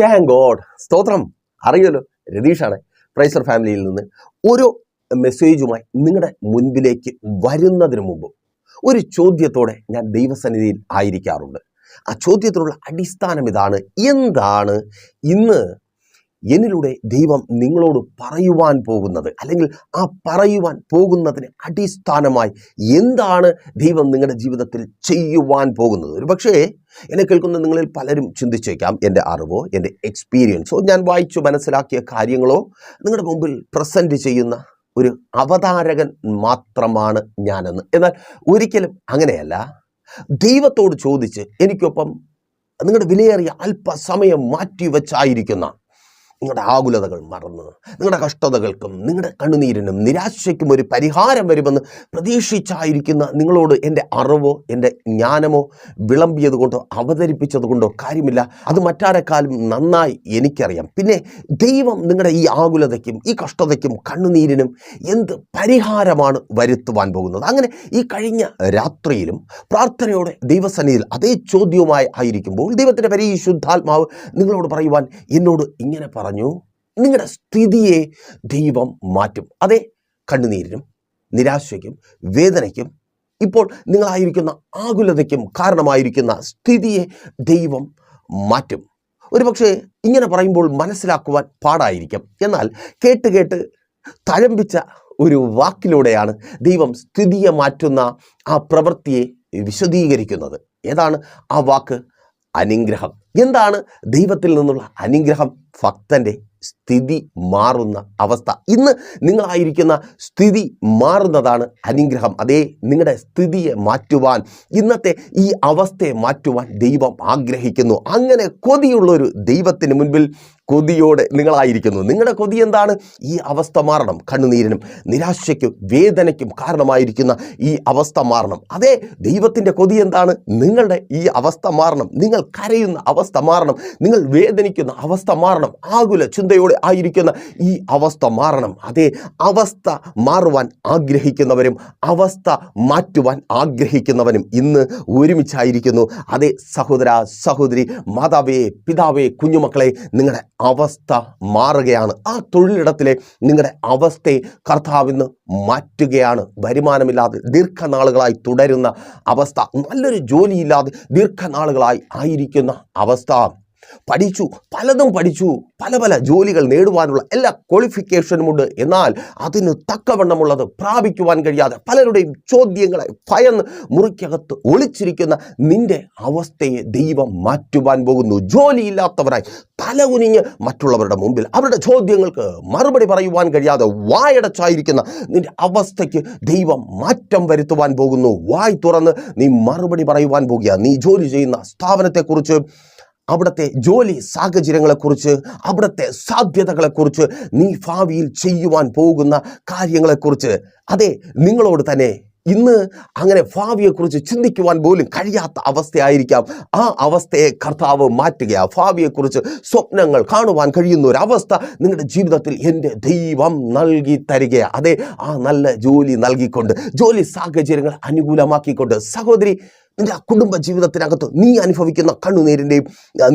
Thank God സ്തോത്രം. അറിയുമല്ലോ? രതീഷാണ് പ്രൈസർ ഫാമിലിയിൽ നിന്ന് ഒരു മെസ്സേജുമായി നിങ്ങളുടെ മുൻപിലേക്ക് വരുന്നതിന് മുമ്പ് ഒരു ചോദ്യത്തോടെ ഞാൻ ദൈവസന്നിധിയിൽ ആയിരിക്കാറുണ്ട്. ആ ചോദ്യത്തിനുള്ള അടിസ്ഥാനം ഇതാണ്. എന്താണ്? ഇന്ന് എന്നിലൂടെ ദൈവം നിങ്ങളോട് പറയുവാൻ പോകുന്നത് അല്ലെങ്കിൽ ആ പറയുവാൻ പോകുന്നതിന് അടിസ്ഥാനമായി എന്താണ് ദൈവം നിങ്ങളുടെ ജീവിതത്തിൽ ചെയ്യുവാൻ പോകുന്നത്? ഒരു പക്ഷേ എന്നെ കേൾക്കുന്ന നിങ്ങളിൽ പലരും ചിന്തിച്ചേക്കാം എന്റെ അറിവോ എന്റെ എക്സ്പീരിയൻസോ ഞാൻ വായിച്ചു മനസ്സിലാക്കിയ കാര്യങ്ങളോ നിങ്ങളുടെ മുമ്പിൽ പ്രസന്റ് ചെയ്യുന്ന ഒരു അവതാരകൻ മാത്രമാണ് ഞാനെന്ന്. എന്നാൽ ഒരിക്കലും അങ്ങനെയല്ല. ദൈവത്തോട് ചോദിച്ച് എനിക്കൊപ്പം നിങ്ങളുടെ വിലയേറിയ അല്പസമയം മാറ്റിവെച്ചായിരിക്കുന്ന നിങ്ങളുടെ ആകുലതകൾ മറന്ന് നിങ്ങളുടെ കഷ്ടതകൾക്കും നിങ്ങളുടെ കണ്ണുനീരിനും നിരാശയ്ക്കും ഒരു പരിഹാരം വരുമെന്ന് പ്രതീക്ഷിച്ചായിരിക്കുന്ന നിങ്ങളോട് എന്റെ അറിവോ എന്റെ ജ്ഞാനമോ വിളമ്പിയത് കൊണ്ടോ അവതരിപ്പിച്ചത് കൊണ്ടോ കാര്യമില്ല. അത് മറ്റാരെക്കാളും നന്നായി എനിക്കറിയാം. പിന്നെ ദൈവം നിങ്ങളുടെ ഈ ആകുലതയ്ക്കും ഈ കഷ്ടതയ്ക്കും കണ്ണുനീരിനും എന്ത് പരിഹാരമാണ് വരുത്തുവാൻ പോകുന്നത്? അങ്ങനെ ഈ കഴിഞ്ഞ രാത്രിയിലും പ്രാർത്ഥനയോടെ ദൈവസന്നിധിയിൽ അതേ ചോദ്യവുമായി ആയിരിക്കുമ്പോൾ ദൈവത്തിന്റെ പരിശുദ്ധാത്മാവ് നിങ്ങളോട് പറയുവാൻ എന്നോട് ഇങ്ങനെ പറഞ്ഞു. നിങ്ങളുടെ സ്ഥിതിയെ ദൈവം മാറ്റും. അതെ കണ്ണുനീരിനും നിരാശയ്ക്കും വേദനയ്ക്കും ഇപ്പോൾ നിങ്ങളായിരിക്കുന്ന ആകുലതയ്ക്കും കാരണമായിരിക്കുന്ന സ്ഥിതിയെ ദൈവം മാറ്റും. ഒരുപക്ഷെ ഇങ്ങനെ പറയുമ്പോൾ മനസ്സിലാക്കുവാൻ പാടായിരിക്കും. എന്നാൽ കേട്ട് കേട്ട് തഴമ്പിച്ച ഒരു വാക്കിലൂടെയാണ് ദൈവം സ്ഥിതിയെ മാറ്റുന്ന ആ പ്രവൃത്തിയെ വിശദീകരിക്കുന്നത്. ഏതാണ് ആ വാക്ക്? അനുഗ്രഹം. എന്താണ്? ദൈവത്തിൽ നിന്നുള്ള അനുഗ്രഹം ഭക്തന്റെ സ്ഥിതി മാറുന്ന അവസ്ഥ. ഇന്ന് നിങ്ങളായിരിക്കുന്ന സ്ഥിതി മാറുന്നതാണ് അനുഗ്രഹം. അതേ നിങ്ങളുടെ സ്ഥിതിയെ മാറ്റുവാൻ ഇന്നത്തെ ഈ അവസ്ഥയെ മാറ്റുവാൻ ദൈവം ആഗ്രഹിക്കുന്നു. അങ്ങനെ കൊതിയുള്ളൊരു ദൈവത്തിന് മുൻപിൽ കൊതിയോടെ നിങ്ങളായിരിക്കുന്നു. നിങ്ങളുടെ കൊതി എന്താണ്? ഈ അവസ്ഥ മാറണം കണ്ണുനീരിനും. നിരാശയ്ക്കും വേദനയ്ക്കും കാരണമായിരിക്കുന്ന ഈ അവസ്ഥ മാറണം. അതേ ദൈവത്തിന്റെ കൊതി എന്താണ്? നിങ്ങളുടെ ഈ അവസ്ഥ മാറണം. നിങ്ങൾ കരയുന്ന അവസ്ഥ മാറണം. നിങ്ങൾ വേദനിക്കുന്ന അവസ്ഥ മാറണം. ആകുല ചിന്തയോടെ ആയിരിക്കുന്ന ഈ അവസ്ഥ മാറണം. അതെ അവസ്ഥ മാറുവാൻ ആഗ്രഹിക്കുന്നവരും അവസ്ഥ മാറ്റുവാൻ ആഗ്രഹിക്കുന്നവനും ഇന്ന് ഒരുമിച്ചായിരിക്കുന്നു. അതെ സഹോദര സഹോദരി മാതാവേ പിതാവേ കുഞ്ഞുമക്കളെ നിങ്ങളുടെ അവസ്ഥ മാറുകയാണ്. ആ തൊഴിലിടത്തിലെ നിങ്ങളുടെ അവസ്ഥയെ കർത്താവിന്ന് മാറ്റുകയാണ്. വരുമാനമില്ലാതെ ദീർഘനാളുകളായി തുടരുന്ന അവസ്ഥ. നല്ലൊരു ജോലിയില്ലാതെ ദീർഘനാളുകളായി ആയിരിക്കുന്ന അവസ്ഥ പഠിച്ചു പലതും പഠിച്ചു പല പല ജോലികൾ നേടുവാനുള്ള എല്ലാ ക്വാളിഫിക്കേഷനുമുണ്ട് എന്നാൽ അതിന് തക്കവണ്ണമുള്ളത് പ്രാപിക്കുവാൻ കഴിയാതെ പലരുടെയും ചോദ്യങ്ങളെ ഭയന്ന് മുറിക്കകത്ത് ഒളിച്ചിരിക്കുന്ന നിന്റെ അവസ്ഥയെ ദൈവം മാറ്റുവാൻ പോകുന്നു. ജോലിയില്ലാത്തവരായി തലകുനിഞ്ഞ് മറ്റുള്ളവരുടെ മുമ്പിൽ അവരുടെ ചോദ്യങ്ങൾക്ക് മറുപടി പറയുവാൻ കഴിയാതെ വായടച്ചായിരിക്കുന്ന നിന്റെ അവസ്ഥയ്ക്ക് ദൈവം മാറ്റം വരുത്തുവാൻ പോകുന്നു. വായ് തുറന്ന് നീ മറുപടി പറയുവാൻ പോകുക നീ ജോലി ചെയ്യുന്ന സ്ഥാപനത്തെക്കുറിച്ച് അവിടുത്തെ ജോലി സാഹചര്യങ്ങളെക്കുറിച്ച് അവിടുത്തെ സാധ്യതകളെക്കുറിച്ച് നീ ഭാവിയിൽ ചെയ്യുവാൻ പോകുന്ന കാര്യങ്ങളെക്കുറിച്ച്. അതെ നിങ്ങളോട് തന്നെ ഇന്ന് അങ്ങനെ ഭാവിയെക്കുറിച്ച് ചിന്തിക്കുവാൻ പോലും കഴിയാത്ത അവസ്ഥയായിരിക്കാം. ആ അവസ്ഥയെ കർത്താവ് മാറ്റുക ഭാവിയെക്കുറിച്ച് സ്വപ്നങ്ങൾ കാണുവാൻ കഴിയുന്ന ഒരു അവസ്ഥ നിങ്ങളുടെ ജീവിതത്തിൽ എന്റെ ദൈവം നൽകി തരിക അതെ ആ നല്ല ജോലി നൽകിക്കൊണ്ട് ജോലി സാഹചര്യങ്ങൾ അനുകൂലമാക്കിക്കൊണ്ട് സഹോദരി നിന്റെ ആ കുടുംബ ജീവിതത്തിനകത്ത് നീ അനുഭവിക്കുന്ന കണ്ണുനീരിന്റെയും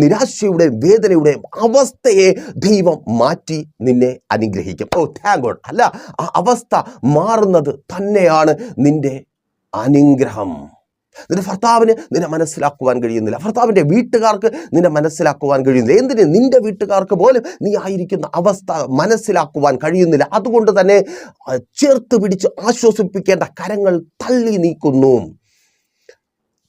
നിരാശയുടെയും വേദനയുടെയും അവസ്ഥയെ ദൈവം മാറ്റി നിന്നെ അനുഗ്രഹിക്കും. ഓ താങ്ക് ഗോഡ് അല്ല ആ അവസ്ഥ മാറുന്നത് തന്നെയാണ് നിന്റെ അനുഗ്രഹം. നിന്റെ ഭർത്താവിന് നിന്നെ മനസ്സിലാക്കുവാൻ കഴിയുന്നില്ല. ഭർത്താവിന്റെ വീട്ടുകാർക്ക് നിന്നെ മനസ്സിലാക്കുവാൻ കഴിയുന്നില്ല. എന്തിന് നിന്റെ വീട്ടുകാർക്ക് പോലും നീ ആയിരിക്കുന്ന അവസ്ഥ മനസ്സിലാക്കുവാൻ കഴിയുന്നില്ല. അതുകൊണ്ട് തന്നെ ചേർത്ത് പിടിച്ച് ആശ്വസിപ്പിക്കേണ്ട കരങ്ങൾ തള്ളി നീക്കുന്നു.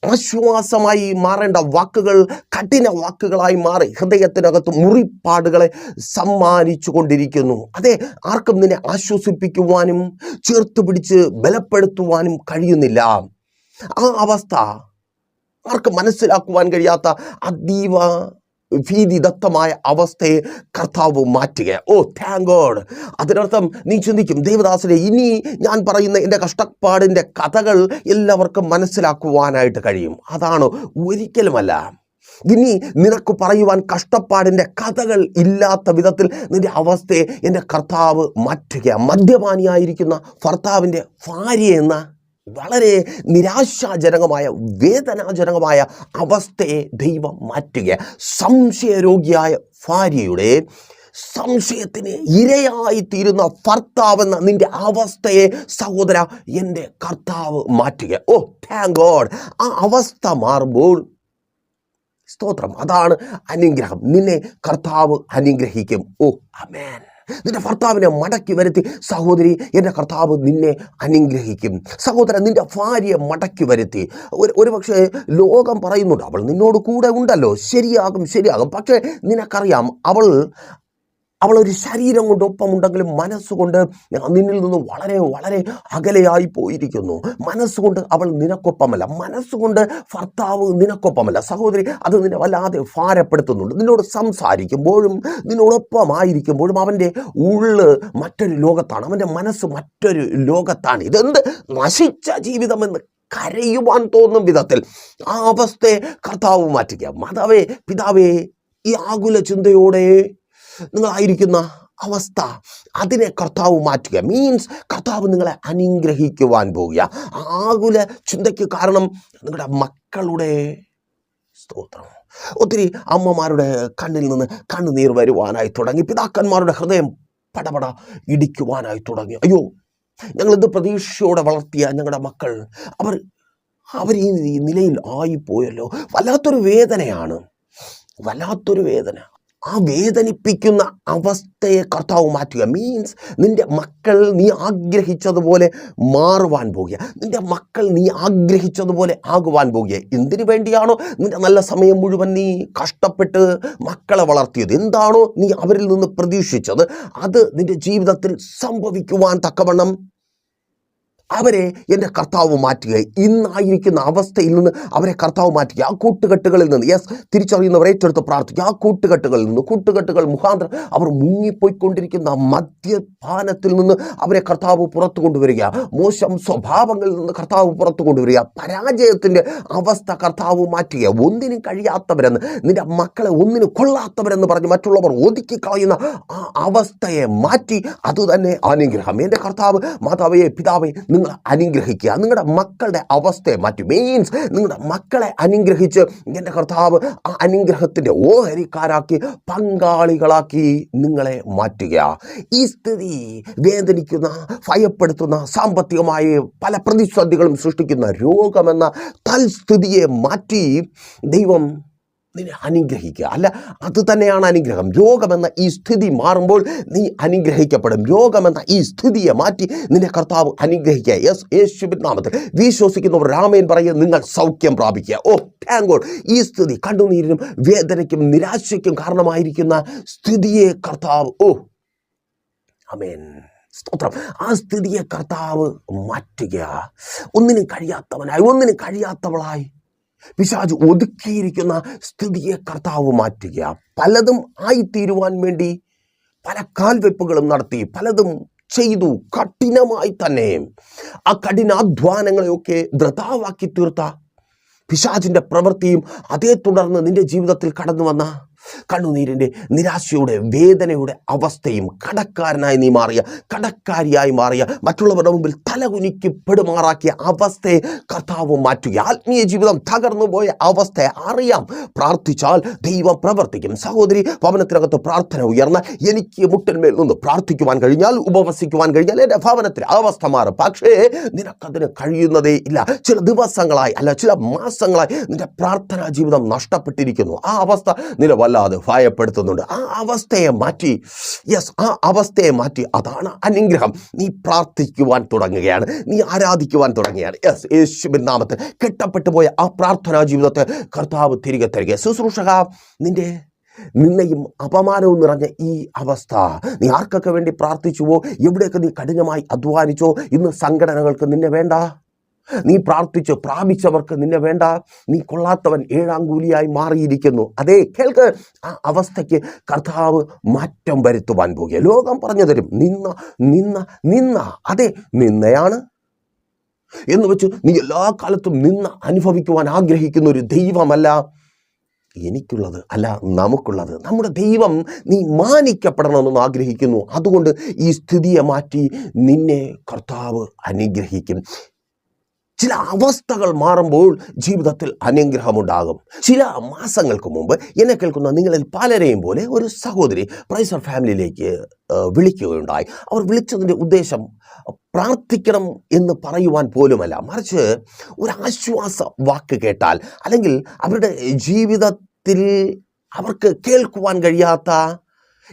ആശ്വാസമായി മാറേണ്ട വാക്കുകൾ കഠിന വാക്കുകളായി മാറി ഹൃദയത്തിനകത്ത് മുറിപ്പാടുകളെ സമ്മാനിച്ചു കൊണ്ടിരിക്കുന്നു. അതെ ആർക്കും നിന്നെ ആശ്വസിപ്പിക്കുവാനും ചേർത്ത് പിടിച്ച് ബലപ്പെടുത്തുവാനും കഴിയുന്നില്ല. ആ അവസ്ഥ ആർക്കും മനസ്സിലാക്കുവാൻ കഴിയാത്ത അതീവ ഭീതിദത്തമായ അവസ്ഥയെ കർത്താവ് മാറ്റുക ഓ താങ്ക് ഗോഡ് അതിനർത്ഥം നീ ചിന്തിക്കും ദേവദാസനെ ഇനി ഞാൻ പറയുന്ന എന്റെ കഷ്ടപ്പാടിന്റെ കഥകൾ എല്ലാവർക്കും മനസ്സിലാക്കുവാനായിട്ട് കഴിയും. അതാണ് ഒരിക്കലുമല്ല. ഇനി നിനക്ക് പറയുവാൻ കഷ്ടപ്പാടിന്റെ കഥകൾ ഇല്ലാത്ത വിധത്തിൽ നിന്റെ അവസ്ഥയെ എന്റെ കർത്താവ് മാറ്റുക മദ്യപാനിയായിരിക്കുന്ന ഭർത്താവിന്റെ ഭാര്യ എന്ന? വളരെ നിരാശാജനകമായ വേദനാജനകമായ അവസ്ഥയെ ദൈവം മാറ്റുക സംശയരോഗിയായ ഭാര്യയുടെ സംശയത്തിന് ഇരയായിത്തീരുന്ന ഭർത്താവെന്ന നിന്റെ അവസ്ഥയെ സഹോദര എന്റെ കർത്താവ് മാറ്റുക. ഓ താങ്ക് ഗോഡ് ആ അവസ്ഥ മാറുമ്പോൾ സ്തോത്രം. അതാണ് അനുഗ്രഹം. നിന്നെ കർത്താവ് അനുഗ്രഹിക്കും. ഓ അമേൻ നിന്റെ ഭർത്താവിനെ മടക്കി വരുത്തി സഹോദരി എന്റെ കർത്താവ് നിന്നെ അനുഗ്രഹിക്കും. സഹോദരൻ നിന്റെ ഭാര്യയെ മടക്കി വരുത്തി. ഒരു പക്ഷേ ലോകം പറയുന്നുണ്ട് അവൾ നിന്നോട് കൂടെ ഉണ്ടല്ലോ. ശരിയാകും ശരിയാകും. പക്ഷേ നിനക്കറിയാം അവൾ അവൾ ഒരു ശരീരം കൊണ്ട് ഒപ്പമുണ്ടെങ്കിലും മനസ്സുകൊണ്ട് നിന്നിൽ നിന്ന് വളരെ വളരെ അകലെയായി പോയിരിക്കുന്നു. മനസ്സുകൊണ്ട് അവൾ നിനക്കൊപ്പമല്ല. മനസ്സുകൊണ്ട് ഭർത്താവ് നിനക്കൊപ്പമല്ല. സഹോദരി അത് നിന്നെ വല്ലാതെ ഭാരപ്പെടുത്തുന്നുണ്ട്. നിന്നോട് സംസാരിക്കുമ്പോഴും നിന്നോടൊപ്പമായിരിക്കുമ്പോഴും അവന്റെ ഉള്ള് മറ്റൊരു ലോകത്താണ്. അവന്റെ മനസ്സ് മറ്റൊരു ലോകത്താണ്. ഇതെന്ത്? നശിച്ച ജീവിതമെന്ന് കരയുവാൻ തോന്നും വിധത്തിൽ ആ അവസ്ഥയെ കർത്താവ് മാറ്റുക. മാതാവേ പിതാവേ ഈ ആകുല ചിന്തയോടെ നിങ്ങളായിരിക്കുന്ന അവസ്ഥ അതിനെ കർത്താവ് മാറ്റുക. മീൻസ് കർത്താവ് നിങ്ങളെ അനുഗ്രഹിക്കുവാൻ പോവുക. ആകുല ചിന്തയ്ക്ക് കാരണം നിങ്ങളുടെ മക്കളുടെ സ്തോത്രം. ഒത്തിരി അമ്മമാരുടെ കണ്ണിൽ നിന്ന് കണ്ണുനീർ വരുവാനായി തുടങ്ങി. പിതാക്കന്മാരുടെ ഹൃദയം പടപട ഇടിക്കുവാനായി തുടങ്ങി. അയ്യോ ഞങ്ങൾ എന്ത് പ്രതീക്ഷയോടെ വളർത്തിയ ഞങ്ങളുടെ മക്കൾ. അവർ അവർ ഈ നിലയിൽ ആയിപ്പോയല്ലോ. വല്ലാത്തൊരു വേദനയാണ്. വല്ലാത്തൊരു വേദന. ആ വേദനിപ്പിക്കുന്ന അവസ്ഥയെ കർത്താവ് മാറ്റുക. മീൻസ് നിന്റെ മക്കൾ നീ ആഗ്രഹിച്ചതുപോലെ മാറുവാൻ പോകുക. നിന്റെ മക്കൾ നീ ആഗ്രഹിച്ചതുപോലെ ആകുവാൻ പോകുക. എന്തിനു വേണ്ടിയാണോ? നിന്റെ നല്ല സമയം മുഴുവൻ നീ കഷ്ടപ്പെട്ട് മക്കളെ വളർത്തിയത്. എന്താണോ നീ അവരിൽ നിന്ന് പ്രതീക്ഷിച്ചത്. അത് നിന്റെ ജീവിതത്തിൽ സംഭവിക്കുവാൻ തക്കവണ്ണം അവരെ എന്റെ കർത്താവ് മാറ്റുക. ഇന്നായിരിക്കുന്ന അവസ്ഥയിൽ നിന്ന് അവരെ കർത്താവ് മാറ്റുക. ആ കൂട്ടുകെട്ടുകളിൽ നിന്ന് യെസ് തിരിച്ചറിയുന്നവർ ഏറ്റെടുത്ത് പ്രാർത്ഥിക്കുക. ആ കൂട്ടുകെട്ടുകളിൽ നിന്ന് കൂട്ടുകെട്ടുകൾ മുഖാന്തരം അവർ മുങ്ങിപ്പോയിക്കൊണ്ടിരിക്കുന്ന മദ്യപാനത്തിൽ നിന്ന് അവരെ കർത്താവ് പുറത്തു കൊണ്ടുവരിക. മോശം സ്വഭാവങ്ങളിൽ നിന്ന് കർത്താവ് പുറത്തു കൊണ്ടുവരിക. പരാജയത്തിന്റെ അവസ്ഥ കർത്താവ് മാറ്റുക. ഒന്നിനും കഴിയാത്തവരെന്ന് നിന്റെ മക്കളെ ഒന്നിനും കൊള്ളാത്തവരെന്ന് പറഞ്ഞ് മറ്റുള്ളവർ ഒതുക്കി കളയുന്ന ആ അവസ്ഥയെ മാറ്റി അതുതന്നെ അനുഗ്രഹം. എന്റെ കർത്താവ് മാതാവേ പിതാവേ നിങ്ങൾ അനുഗ്രഹിക്കുക. നിങ്ങളുടെ മക്കളുടെ അവസ്ഥയെ മാറ്റി. മീൻസ് നിങ്ങളുടെ മക്കളെ അനുഗ്രഹിച്ച് എന്റെ കർത്താവ് ആ അനുഗ്രഹത്തിന്റെ ഓഹരിക്കാരാക്കി പങ്കാളികളാക്കി നിങ്ങളെ മാറ്റുക. ഈ സ്ഥിതി വേദനിക്കുന്ന ഭയപ്പെടുത്തുന്ന സാമ്പത്തികമായ പല പ്രതിസന്ധികളും സൃഷ്ടിക്കുന്ന രോഗമെന്ന തൽസ്ഥിതിയെ മാറ്റി ദൈവം നിന്നെ അനുഗ്രഹിക്കുക. അല്ല അത് തന്നെയാണ് അനുഗ്രഹം. രോഗമെന്ന ഈ സ്ഥിതി മാറുമ്പോൾ നീ അനുഗ്രഹിക്കപ്പെടും. രോഗമെന്ന ഈ സ്ഥിതിയെ മാറ്റി നിന്നെ കർത്താവ് അനുഗ്രഹിക്കുക. യെസ് യേശുവിൻ നാമത്തിൽ വിശ്വസിക്കുന്നവർ രാമയൻ പറയുക നിങ്ങൾ സൗഖ്യം പ്രാപിക്കുക. ഓ താങ്ക് ഈ സ്ഥിതി കണ്ണുനീരിനും വേദനയ്ക്കും നിരാശയ്ക്കും കാരണമായിരിക്കുന്ന സ്ഥിതിയെ കർത്താവ് ഓ അമേൻ സ്തോത്രം. ആ സ്ഥിതിയെ കർത്താവ് മാറ്റുക. ഒന്നിനും കഴിയാത്തവനായി ഒന്നിനും കഴിയാത്തവളായി പിശാജ് ഒതുക്കിയിരിക്കുന്ന സ്ഥിതിയെ കർത്താവ് മാറ്റുക പലതും ആയിത്തീരുവാൻ വേണ്ടി പല കാൽവെപ്പുകളും നടത്തി പലതും ചെയ്തു കഠിനമായി തന്നെ. ആ കഠിനാധ്വാനങ്ങളെയൊക്കെ ദ്രതാവാക്കി തീർത്ത പിശാജിന്റെ പ്രവൃത്തിയും അതേ തുടർന്ന് നിന്റെ ജീവിതത്തിൽ കടന്നു വന്ന കണ്ണുനീരിന്റെ നിരാശയുടെ വേദനയുടെ അവസ്ഥയും കടക്കാരനായി നീ മാറിയ കടക്കാരിയായി മാറിയ മറ്റുള്ളവരുടെ മുമ്പിൽ തലകുനിക്ക് പെടുമാറാക്കിയ അവസ്ഥയെ കർത്താവ് മാറ്റുക ആത്മീയ ജീവിതം തകർന്നു പോയ അവസ്ഥയെ അറിയാം. പ്രാർത്ഥിച്ചാൽ ദൈവം പ്രവർത്തിക്കും. സഹോദരി ഭവനത്തിനകത്ത് പ്രാർത്ഥന ഉയർന്ന എനിക്ക് മുട്ടന്മേൽ നിന്ന് പ്രാർത്ഥിക്കുവാൻ കഴിഞ്ഞാൽ ഉപവസിക്കുവാൻ കഴിഞ്ഞാൽ എന്റെ ഭവനത്തിൽ അവസ്ഥ മാറും. പക്ഷേ നിനക്കതിന് കഴിയുന്നതേ ഇല്ല. ചില ദിവസങ്ങളായി അല്ല ചില മാസങ്ങളായി നിന്റെ പ്രാർത്ഥനാ ജീവിതം നഷ്ടപ്പെട്ടിരിക്കുന്നു. ആ അവസ്ഥ നിന്നെ വല്ലാതെ ഭയപ്പെടുത്തുന്നുണ്ട്. ആ അവസ്ഥയെ മാറ്റി യെസ് ആ അവസ്ഥയെ മാറ്റി അതാണ് അനുഗ്രഹം. നീ പ്രാർത്ഥിക്കുവാൻ തുടങ്ങുകയാണ്. നീ ആരാധിക്കുവാൻ തുടങ്ങുകയാണ്. യെസ് യേശുവിൻ നാമത്തിൽ കെട്ടപ്പെട്ടു പോയ ആ പ്രാർത്ഥനാ ജീവിതത്തെ കർത്താവ് തിരികെ തരിക ശുശ്രൂഷക നിന്റെ നിന്നെയും അപമാനവും നിറഞ്ഞ ഈ അവസ്ഥ നീ ആർക്കൊക്കെ വേണ്ടി പ്രാർത്ഥിച്ചുവോ? എവിടെയൊക്കെ നീ കഠിനമായി അധ്വാനിച്ചോ? ഇന്ന് സംഘടനകൾക്ക് നിന്നെ വേണ്ട. നീ പ്രാർത്ഥിച്ച് പ്രാപിച്ചവർക്ക് നിന്നെ വേണ്ട. നീ കൊള്ളാത്തവൻ ഏഴാം കൂലിയായി മാറിയിരിക്കുന്നു. അതേ കേൾക്ക് ആ അവസ്ഥയ്ക്ക് കർത്താവ് മാറ്റം വരുത്തുവാൻ പോകുക. ലോകം പറഞ്ഞു തരും നിന്ന നിന്ന നിന്ന. അതെ നിന്നയാണ് എന്ന് വെച്ച് നീ എല്ലാ കാലത്തും നിന്ന് അനുഭവിക്കുവാൻ ആഗ്രഹിക്കുന്ന ഒരു ദൈവമല്ല എനിക്കുള്ളത് അല്ല നമുക്കുള്ളത്. നമ്മുടെ ദൈവം നീ മാനിക്കപ്പെടണമെന്ന് ആഗ്രഹിക്കുന്നു. അതുകൊണ്ട് ഈ സ്ഥിതിയെ മാറ്റി നിന്നെ കർത്താവ് അനുഗ്രഹിക്കും. ചില അവസ്ഥകൾ മാറുമ്പോൾ ജീവിതത്തിൽ അനുഗ്രഹമുണ്ടാകും. ചില മാസങ്ങൾക്ക് മുമ്പ് എന്നെ കേൾക്കുന്ന നിങ്ങളിൽ പലരെയും പോലെ ഒരു സഹോദരി പ്രൈസർ ഫാമിലിയിലേക്ക് വിളിക്കുകയുണ്ടായി. അവർ വിളിച്ചതിന്റെ ഉദ്ദേശം പ്രാർത്ഥിക്കണം എന്ന് പറയുവാൻ പോലുമല്ല. മറിച്ച് ഒരു ആശ്വാസ വാക്ക് കേട്ടാൽ അല്ലെങ്കിൽ അവരുടെ ജീവിതത്തിൽ അവർക്ക് കേൾക്കുവാൻ കഴിയാത്ത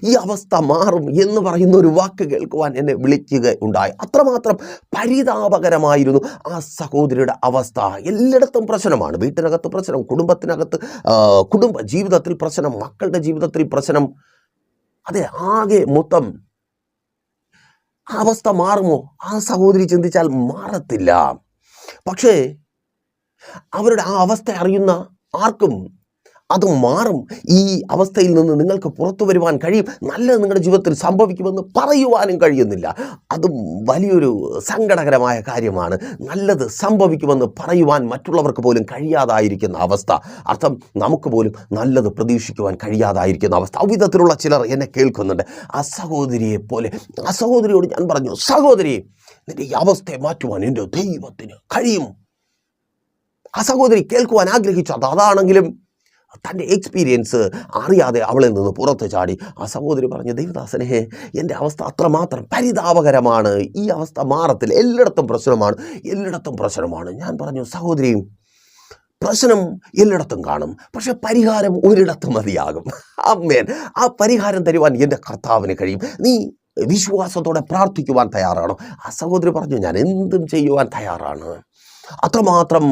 ഈ അവസ്ഥ മാറും എന്ന് പറയുന്ന ഒരു വാക്ക് കേൾക്കുവാൻ എന്നെ വിളിക്കുക ഉണ്ടായി അത്രമാത്രം പരിതാപകരമായിരുന്നു ആ സഹോദരിയുടെ അവസ്ഥ. എല്ലായിടത്തും പ്രശ്നമാണ്. വീട്ടിനകത്ത് പ്രശ്നം കുടുംബത്തിനകത്ത് കുടുംബ ജീവിതത്തിൽ പ്രശ്നം മക്കളുടെ ജീവിതത്തിൽ പ്രശ്നം. അതെ ആകെ മൊത്തം ആ അവസ്ഥ മാറുമോ? ആ സഹോദരി ചിന്തിച്ചാൽ മാറത്തില്ല. പക്ഷേ അവരുടെ ആ അവസ്ഥ അറിയുന്ന ആർക്കും അത് മാറും. ഈ അവസ്ഥയിൽ നിന്ന് നിങ്ങൾക്ക് പുറത്തു വരുവാൻ കഴിയും. നല്ലത് നിങ്ങളുടെ ജീവിതത്തിൽ സംഭവിക്കുമെന്ന് പറയുവാനും കഴിയുന്നില്ല. അതും വലിയൊരു സങ്കടകരമായ കാര്യമാണ്. നല്ലത് സംഭവിക്കുമെന്ന് പറയുവാൻ മറ്റുള്ളവർക്ക് പോലും കഴിയാതായിരിക്കുന്ന അവസ്ഥ. അർത്ഥം നമുക്ക് പോലും നല്ലത് പ്രതീക്ഷിക്കുവാൻ കഴിയാതായിരിക്കുന്ന അവസ്ഥ. അവിധത്തിലുള്ള ചിലർ എന്നെ കേൾക്കുന്നുണ്ട്. ആ സഹോദരിയെ പോലെ. ആ സഹോദരിയോട് ഞാൻ പറഞ്ഞു സഹോദരി നിന്റെ ഈ അവസ്ഥയെ മാറ്റുവാൻ എന്റെ ദൈവത്തിന് കഴിയും. ആ സഹോദരി കേൾക്കുവാൻ ആഗ്രഹിച്ചു. അത് അതാണെങ്കിലും തന്റെ എക്സ്പീരിയൻസ് അറിയാതെ അവളിൽ നിന്ന് പുറത്ത് ചാടി. ആ സഹോദരി പറഞ്ഞു ദൈവദാസനെ എന്റെ അവസ്ഥ അത്രമാത്രം പരിതാപകരമാണ്. ഈ അവസ്ഥ മാറത്തില്ല എല്ലായിടത്തും പ്രശ്നമാണ്. എല്ലായിടത്തും പ്രശ്നമാണ്. ഞാൻ പറഞ്ഞു സഹോദരി പ്രശ്നം എല്ലായിടത്തും കാണും. പക്ഷെ പരിഹാരം ഒരിടത്തും മതിയാകും. അമ്മേൻ. ആ പരിഹാരം തരുവാൻ എന്റെ കർത്താവിന് കഴിയും. നീ വിശ്വാസത്തോടെ പ്രാർത്ഥിക്കുവാൻ തയ്യാറാണോ? ആ സഹോദരി പറഞ്ഞു ഞാൻ എന്തും ചെയ്യുവാൻ തയ്യാറാണ്. അത്രമാത്രം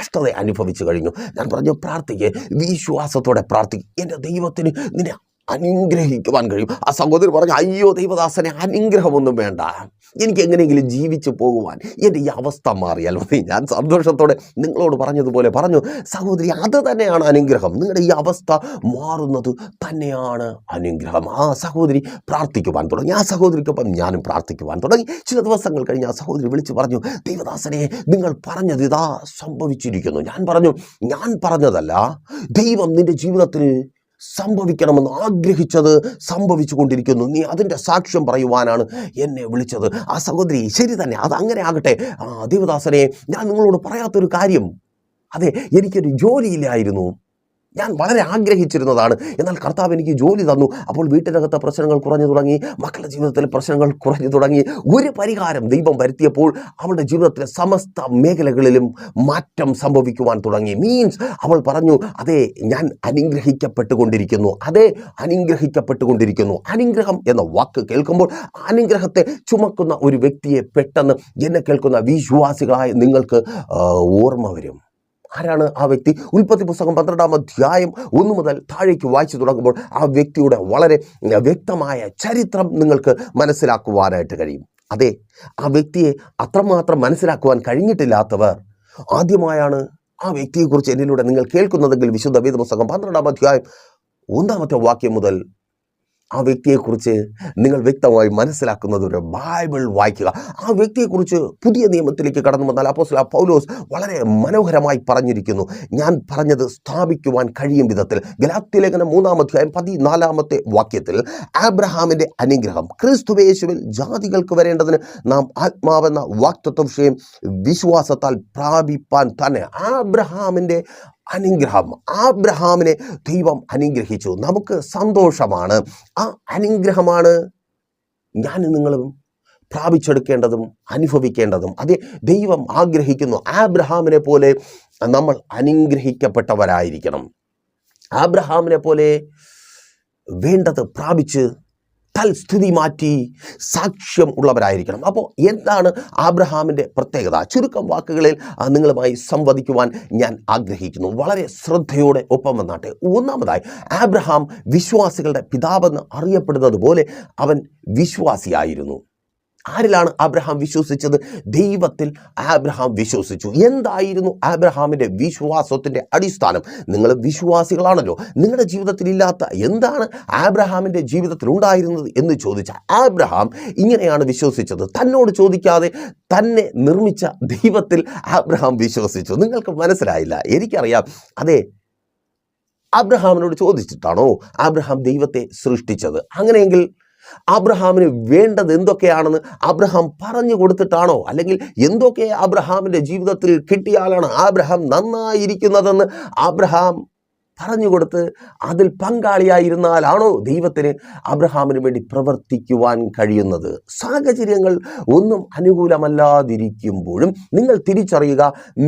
കഷ്ടത അനുഭവിച്ചു കഴിഞ്ഞു. ഞാൻ പറഞ്ഞു പ്രാർത്ഥിക്കുക വിശ്വാസത്തോടെ പ്രാർത്ഥിക്കുക എന്റെ ദൈവത്തിന് നിന്നെ അനുഗ്രഹിക്കുവാൻ കഴിയും. ആ സഹോദരി പറഞ്ഞു അയ്യോ ദൈവദാസനെ അനുഗ്രഹമൊന്നും വേണ്ട. എനിക്ക് എങ്ങനെയെങ്കിലും ജീവിച്ചു പോകുവാൻ എന്റെ ഈ അവസ്ഥ മാറിയാൽ മതി. ഞാൻ സന്തോഷത്തോടെ നിങ്ങളോട് പറഞ്ഞതുപോലെ പറഞ്ഞു സഹോദരി അത് തന്നെയാണ് അനുഗ്രഹം. നിങ്ങളുടെ ഈ അവസ്ഥ മാറുന്നത് തന്നെയാണ് അനുഗ്രഹം. ആ സഹോദരി പ്രാർത്ഥിക്കുവാൻ തുടങ്ങി. ആ സഹോദരിക്കൊപ്പം ഞാനും പ്രാർത്ഥിക്കുവാൻ തുടങ്ങി. ചില ദിവസങ്ങൾ കഴിഞ്ഞ് ആ സഹോദരി വിളിച്ചു പറഞ്ഞു ദൈവദാസനെ നിങ്ങൾ പറഞ്ഞത് ഇതാ സംഭവിച്ചിരിക്കുന്നു. ഞാൻ പറഞ്ഞു ഞാൻ പറഞ്ഞതല്ല. ദൈവം നിന്റെ ജീവിതത്തിൽ സംഭവിക്കണമെന്ന് ആഗ്രഹിച്ചത് സംഭവിച്ചു കൊണ്ടിരിക്കുന്നു നീ അതിന്റെ സാക്ഷ്യം പറയുവാനാണ് എന്നെ വിളിച്ചത്. ആ സഹോദരി ശരി തന്നെ അത് അങ്ങനെ ആകട്ടെ. ആ ദേവദാസനെ ഞാൻ നിങ്ങളോട് പറയാത്തൊരു കാര്യം. അതെ എനിക്കൊരു ജോലിയില്ലായിരുന്നു. ഞാൻ വളരെ ആഗ്രഹിച്ചിരുന്നതാണ്. എന്നാൽ കർത്താവ് എനിക്ക് ജോലി തന്നു. അപ്പോൾ വീട്ടിനകത്തെ പ്രശ്നങ്ങൾ കുറഞ്ഞു തുടങ്ങി. മക്കളുടെ ജീവിതത്തിലെ പ്രശ്നങ്ങൾ കുറഞ്ഞു തുടങ്ങി. ഒരു പരിഹാരം ദൈവം വരുത്തിയപ്പോൾ അവളുടെ ജീവിതത്തിലെ സമസ്ത മേഖലകളിലും മാറ്റം സംഭവിക്കുവാൻ തുടങ്ങി. മീൻസ് അവൾ പറഞ്ഞു അതെ ഞാൻ അനുഗ്രഹിക്കപ്പെട്ടുകൊണ്ടിരിക്കുന്നു. അതെ അനുഗ്രഹിക്കപ്പെട്ടുകൊണ്ടിരിക്കുന്നു. അനുഗ്രഹം എന്ന വാക്ക് കേൾക്കുമ്പോൾ അനുഗ്രഹത്തെ ചുമക്കുന്ന ഒരു വ്യക്തിയെ പെട്ടെന്ന് എന്നെ കേൾക്കുന്ന വിശ്വാസികളായ നിങ്ങൾക്ക് ഓർമ്മ വരും. ആരാണ് ആ വ്യക്തി? ഉൽപ്പത്തി പുസ്തകം പന്ത്രണ്ടാം അധ്യായം ഒന്നു മുതൽ താഴേക്ക് വായിച്ചു തുടങ്ങുമ്പോൾ ആ വ്യക്തിയുടെ വളരെ വ്യക്തമായ ചരിത്രം നിങ്ങൾക്ക് മനസ്സിലാക്കുവാനായിട്ട് കഴിയും. അതെ ആ വ്യക്തിയെ അത്രമാത്രം മനസ്സിലാക്കുവാൻ കഴിഞ്ഞിട്ടില്ലാത്തവർ ആദ്യമായാണ് ആ വ്യക്തിയെക്കുറിച്ച് എന്നിലൂടെ നിങ്ങൾ കേൾക്കുന്നതെങ്കിൽ വിശുദ്ധ വേദപുസ്തകം പന്ത്രണ്ടാം അധ്യായം ഒന്നാമത്തെ വാക്യം മുതൽ ആ വ്യക്തിയെക്കുറിച്ച് നിങ്ങൾ വ്യക്തമായി മനസ്സിലാക്കുന്നത് ഒരു ബൈബിൾ വായിക്കുക. ആ വ്യക്തിയെക്കുറിച്ച് പുതിയ നിയമത്തിലേക്ക് കടന്നു വന്നാൽ അപ്പോസ്തല പൗലോസ് വളരെ മനോഹരമായി പറഞ്ഞിരിക്കുന്നു. ഞാൻ പറഞ്ഞത് സ്ഥാപിക്കുവാൻ കഴിയും വിധത്തിൽ. ഗലാത്തിലേഖനം മൂന്നാം അധ്യായം പതിനാലാമത്തെ വാക്യത്തിൽ ആബ്രഹാമിന്റെ അനുഗ്രഹം ക്രിസ്തുവേശുവിൽ ജാതികൾക്ക് വരേണ്ടതിന് നാം ആത്മാവെന്ന വാക്തത്വം വിശ്വാസത്താൽ പ്രാപിപ്പാൻ തന്നെ ആബ്രഹാമിന്റെ അനുഗ്രഹം. ആബ്രഹാമിനെ ദൈവം അനുഗ്രഹിച്ചു. നമുക്ക് സന്തോഷമാണ്. ആ അനുഗ്രഹമാണ് ഞാൻ നിങ്ങളും പ്രാപിച്ചെടുക്കേണ്ടതും അനുഭവിക്കേണ്ടതും. അതെ ദൈവം ആഗ്രഹിക്കുന്നു ആബ്രഹാമിനെ പോലെ നമ്മൾ അനുഗ്രഹിക്കപ്പെട്ടവരായിരിക്കണം. ആബ്രഹാമിനെ പോലെ വേണ്ടത് പ്രാപിച്ച് തൽസ്ഥിതി മാറ്റി സാക്ഷ്യം ഉള്ളവരായിരിക്കണം. അപ്പോൾ എന്താണ് ആബ്രഹാമിന്റെ പ്രത്യേകത? ചുരുക്കം വാക്കുകളിൽ നിങ്ങളുമായി സംവദിക്കുവാൻ ഞാൻ ആഗ്രഹിക്കുന്നു. വളരെ ശ്രദ്ധയോടെ ഒപ്പം വന്നാട്ടെ. ഒന്നാമതായി ആബ്രഹാം വിശ്വാസികളുടെ പിതാവെന്ന് അറിയപ്പെടുന്നത് പോലെ അവൻ വിശ്വാസിയായിരുന്നു. ആരിലാണ് അബ്രഹാം വിശ്വസിച്ചത്? ദൈവത്തിൽ ആബ്രഹാം വിശ്വസിച്ചു. എന്തായിരുന്നു ആബ്രഹാമിന്റെ വിശ്വാസത്തിന്റെ അടിസ്ഥാനം? നിങ്ങൾ വിശ്വാസികളാണല്ലോ. നിങ്ങളുടെ ജീവിതത്തിൽ ഇല്ലാത്ത എന്താണ് ആബ്രഹാമിന്റെ ജീവിതത്തിൽ ഉണ്ടായിരുന്നത് എന്ന് ചോദിച്ച ആബ്രഹാം ഇങ്ങനെയാണ് വിശ്വസിച്ചത്. തന്നോട് ചോദിക്കാതെ തന്നെ നിർമ്മിച്ച ദൈവത്തിൽ ആബ്രഹാം വിശ്വസിച്ചു. നിങ്ങൾക്ക് മനസ്സിലായില്ല? എനിക്കറിയാം. അതെ അബ്രഹാമിനോട് ചോദിച്ചിട്ടാണോ അബ്രഹാം ദൈവത്തെ സൃഷ്ടിച്ചത്? അങ്ങനെയെങ്കിൽ അബ്രഹാമിന് വേണ്ടത് എന്തൊക്കെയാണെന്ന് അബ്രഹാം പറഞ്ഞു കൊടുത്തിട്ടാണോ? അല്ലെങ്കിൽ എന്തൊക്കെ അബ്രഹാമിന്റെ ജീവിതത്തിൽ കിട്ടിയാലാണ് അബ്രഹാം നന്നായിരിക്കുന്നതെന്ന് അബ്രഹാം പറഞ്ഞു കൊടുത്ത് അതിൽ പങ്കാളിയായിരുന്നാലാണോ ദൈവത്തിന് അബ്രഹാമിന് വേണ്ടി പ്രവർത്തിക്കുവാൻ കഴിയുന്നത്? സാഹചര്യങ്ങൾ ഒന്നും അനുകൂലമല്ലാതിരിക്കുമ്പോഴും നിങ്ങൾ തിരിച്ചറിയുക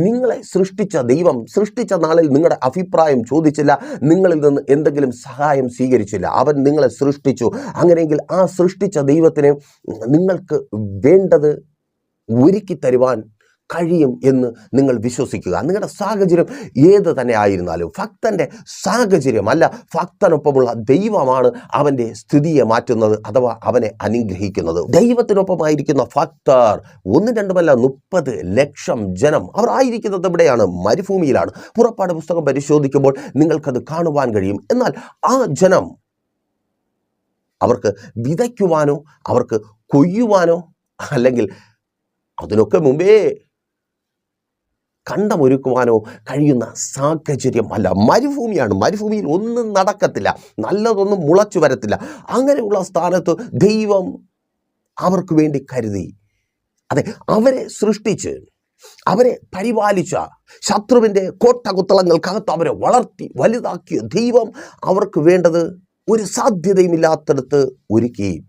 നിങ്ങളെ സൃഷ്ടിച്ച ദൈവം സൃഷ്ടിച്ച നാളിൽ നിങ്ങളുടെ അഭിപ്രായം ചോദിച്ചില്ല നിങ്ങളിൽ നിന്ന് എന്തെങ്കിലും സഹായം സ്വീകരിച്ചില്ല അവൻ നിങ്ങളെ സൃഷ്ടിച്ചു. അങ്ങനെയെങ്കിൽ ആ സൃഷ്ടിച്ച ദൈവത്തിന് നിങ്ങൾക്ക് വേണ്ടത് ഒരുക്കി തരുവാൻ കഴിയും എന്ന് നിങ്ങൾ വിശ്വസിക്കുക. നിങ്ങളുടെ സാഹചര്യം ഏത് തന്നെ ആയിരുന്നാലും ഭക്തന്റെ സാഹചര്യമല്ല ഭക്തനൊപ്പമുള്ള ദൈവമാണ് അവന്റെ സ്ഥിതിയെ മാറ്റുന്നത് അഥവാ അവനെ അനുഗ്രഹിക്കുന്നത്. ദൈവത്തിനൊപ്പമായിരിക്കുന്ന ഭക്തർ ഒന്ന് രണ്ടുമല്ല മുപ്പത് ലക്ഷം ജനം അവർ ആയിരിക്കുന്നത് എവിടെയാണ് മരുഭൂമിയിലാണ്. പുറപ്പാട് പുസ്തകം പരിശോധിക്കുമ്പോൾ നിങ്ങൾക്കത് കാണുവാൻ കഴിയും. എന്നാൽ ആ ജനം അവർക്ക് വിതയ്ക്കുവാനോ അവർക്ക് കൊയ്യുവാനോ അല്ലെങ്കിൽ അതിനൊക്കെ മുമ്പേ കണ്ടമൊരുക്കുവാനോ കഴിയുന്ന സാഹചര്യമല്ല. മരുഭൂമിയാണ്. മരുഭൂമിയിൽ ഒന്നും നടക്കത്തില്ല. നല്ലതൊന്നും മുളച്ചു വരത്തില്ല. അങ്ങനെയുള്ള സ്ഥാനത്ത് ദൈവം അവർക്ക് വേണ്ടി കരുതി. അതെ അവരെ സൃഷ്ടിച്ച് അവരെ പരിപാലിച്ച ശത്രുവിന്റെ കോട്ടകുത്തളങ്ങൾക്കകത്ത് അവരെ വളർത്തി വലുതാക്കിയ ദൈവം അവർക്ക് വേണ്ടത് ഒരു സാധ്യതയുമില്ലാത്തടത്ത് ഒരുക്കി.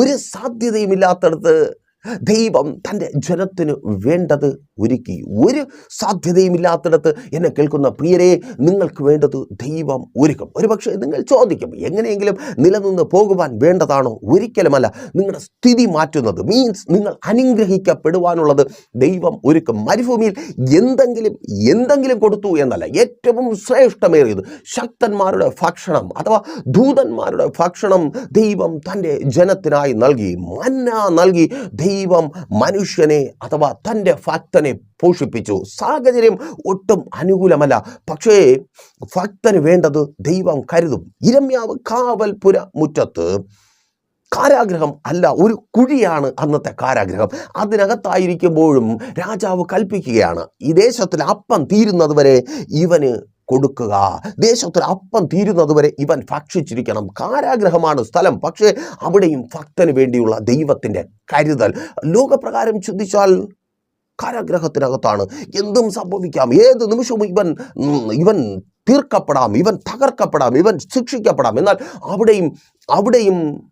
ഒരു സാധ്യതയുമില്ലാത്തടത്ത് ദൈവം തന്റെ ജനത്തിന് വേണ്ടത് ഒരുക്കി. ഒരു സാധ്യതയുമില്ലാത്തിടത്ത് എന്നെ കേൾക്കുന്ന പ്രിയരെ നിങ്ങൾക്ക് വേണ്ടത് ദൈവം ഒരുക്കും. ഒരു പക്ഷേ നിങ്ങൾ ചോദിക്കും എങ്ങനെയെങ്കിലും നിലനിന്ന് പോകുവാൻ വേണ്ടതാണോ? ഒരിക്കലുമല്ല. നിങ്ങളുടെ സ്ഥിതി മാറ്റുന്നത് മീൻസ് നിങ്ങൾ അനുഗ്രഹിക്കപ്പെടുവാനുള്ളത് ദൈവം ഒരുക്കും. മരുഭൂമിയിൽ എന്തെങ്കിലും എന്തെങ്കിലും കൊടുത്തു എന്നല്ല ഏറ്റവും ശ്രേഷ്ഠമേറിയത് ശക്തന്മാരുടെ ഭക്ഷണം അഥവാ ദൂതന്മാരുടെ ഭക്ഷണം ദൈവം തന്റെ ജനത്തിനായി നൽകി മന്ന നൽകി ദൈവം മനുഷ്യനെ അഥവാ തന്റെ ഭക്തനെ പോഷിപ്പിച്ചു. സാഹചര്യം ഒട്ടും അനുകൂലമല്ല. പക്ഷേ ഭക്തന് വേണ്ടത് ദൈവം കരുതും. ഇരമ്യാവ് കാവൽപുര മുറ്റത്ത് കാരാഗ്രഹം അല്ല ഒരു കുഴിയാണ് അന്നത്തെ കാരാഗ്രഹം. അതിനകത്തായിരിക്കുമ്പോഴും രാജാവ് കൽപ്പിക്കുകയാണ്. ഈ ദേശത്തിൽ അപ്പം തീരുന്നതുവരെ ഇവന് കൊടുക്കുക. ദേശത്തിൽ അപ്പം തീരുന്നതുവരെ ഇവൻ ഭക്ഷിച്ചിരിക്കണം. കാരാഗ്രഹമാണ് സ്ഥലം. പക്ഷേ അവിടെയും ഭക്തന് വേണ്ടിയുള്ള ദൈവത്തിന്റെ കരുതൽ. ലോകപ്രകാരം ചിന്തിച്ചാൽ കാരാഗ്രഹത്തിനകത്താണ്. എന്തും സംഭവിക്കാം. ഏത് നിമിഷവും ഇവൻ ഇവൻ തീർക്കപ്പെടാം. ഇവൻ തകർക്കപ്പെടാം. ഇവൻ ശിക്ഷിക്കപ്പെടാം. എന്നാൽ അവിടെയും അവിടെയും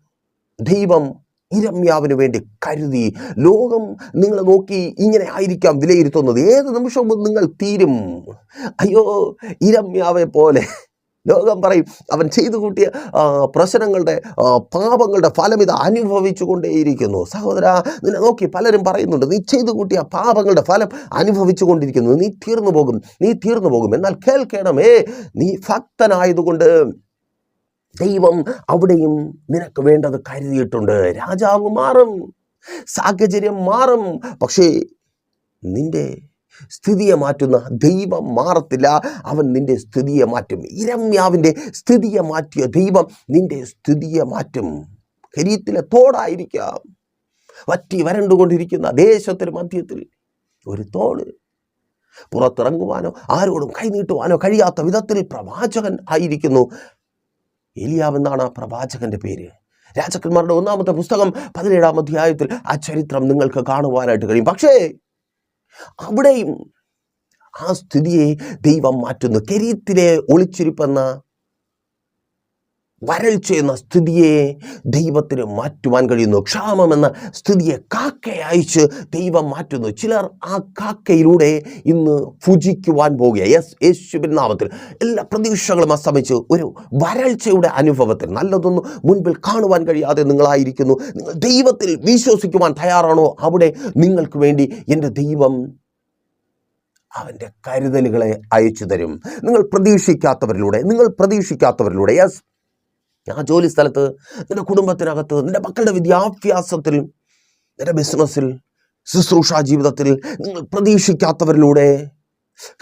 ദൈവം ഇരമ്യാവിന് വേണ്ടി കരുതി. ലോകം നിങ്ങളെ നോക്കി ഇങ്ങനെ ആയിരിക്കാം വിലയിരുത്തുന്നത്. ഏത് നിമിഷവും നിങ്ങൾ തീരും. അയ്യോ ഇരമ്യാവെ പോലെ. ലോകം പറയും അവൻ ചെയ്തു കൂട്ടിയ പ്രശ്നങ്ങളുടെ പാപങ്ങളുടെ ഫലം ഇത് അനുഭവിച്ചു കൊണ്ടേയിരിക്കുന്നു സഹോദര നിന്നെ നോക്കി പലരും പറയുന്നുണ്ട് നീ ചെയ്തു കൂട്ടിയ പാപങ്ങളുടെ ഫലം അനുഭവിച്ചു കൊണ്ടിരിക്കുന്നു നീ തീർന്നു പോകും. നീ തീർന്നു പോകും. എന്നാൽ കേൾക്കണമേ നീ ഭക്തനായതുകൊണ്ട് ദൈവം അവിടെയും നിനക്ക് വേണ്ടത് കരുതിയിട്ടുണ്ട്. രാജാവ് മാറും സാഹചര്യം മാറും. പക്ഷേ നിന്റെ സ്ഥിതിയെ മാറ്റുന്ന ദൈവം മാറത്തില്ല. അവൻ നിന്റെ സ്ഥിതിയെ മാറ്റും. ഇരമ്യാവിന്റെ സ്ഥിതിയെ മാറ്റിയ ദൈവം നിന്റെ സ്ഥിതിയെ മാറ്റും. കരീത്തിലെ തോടായിരിക്കാം. വറ്റി വരണ്ടുകൊണ്ടിരിക്കുന്ന ദേശത്തിന് മധ്യത്തിൽ ഒരു തോട് പുറത്തിറങ്ങുവാനോ ആരോടും കൈനീട്ടുവാനോ കഴിയാത്ത വിധത്തിൽ പ്രവാചകൻ ആയിരിക്കുന്നു. ഏലിയാവ് എന്നാണ് ആ പ്രവാചകന്റെ പേര്. രാജാക്കന്മാരുടെ ഒന്നാമത്തെ പുസ്തകം പതിനേഴാം അധ്യായത്തിൽ ആ ചരിത്രം നിങ്ങൾക്ക് കാണുവാനായിട്ട് കഴിയും. പക്ഷേ അവിടെയും ആ സ്ഥിതിയെ ദൈവം മാറ്റുന്നു. കെരീത്തിലെ ഒളിച്ചിരിപ്പെന്ന വരൾച്ച എന്ന സ്ഥിതിയെ ദൈവത്തിന് മാറ്റുവാൻ കഴിയുന്നു. ക്ഷാമം എന്ന സ്ഥിതിയെ കാക്ക അയച്ച് ദൈവം മാറ്റുന്നു. ചിലർ ആ കാക്കയിലൂടെ ഇന്ന് ഭുജിക്കുവാൻ പോകുക യെസ് യേശുവിൻ നാമത്തിൽ എല്ലാ പ്രതീക്ഷകളും അസ്തമിച്ച് ഒരു വരൾച്ചയുടെ അനുഭവത്തിൽ നല്ലതൊന്നും മുൻപിൽ കാണുവാൻ കഴിയാതെ നിങ്ങളായിരിക്കുന്നു. നിങ്ങൾ ദൈവത്തിൽ വിശ്വസിക്കുവാൻ തയ്യാറാണോ? അവിടെ നിങ്ങൾക്ക് വേണ്ടി എന്റെ ദൈവം അവന്റെ കരുതലുകളെ അയച്ചു തരും നിങ്ങൾ പ്രതീക്ഷിക്കാത്തവരിലൂടെ നിങ്ങൾ പ്രതീക്ഷിക്കാത്തവരിലൂടെ. യെസ് ആ ജോലി സ്ഥലത്ത് നിന്റെ കുടുംബത്തിനകത്ത് നിന്റെ മക്കളുടെ വിദ്യാഭ്യാസത്തിൽ നിന്റെ ബിസിനസ്സിൽ ശുശ്രൂഷ ജീവിതത്തിൽ നിങ്ങൾ പ്രതീക്ഷിക്കാത്തവരിലൂടെ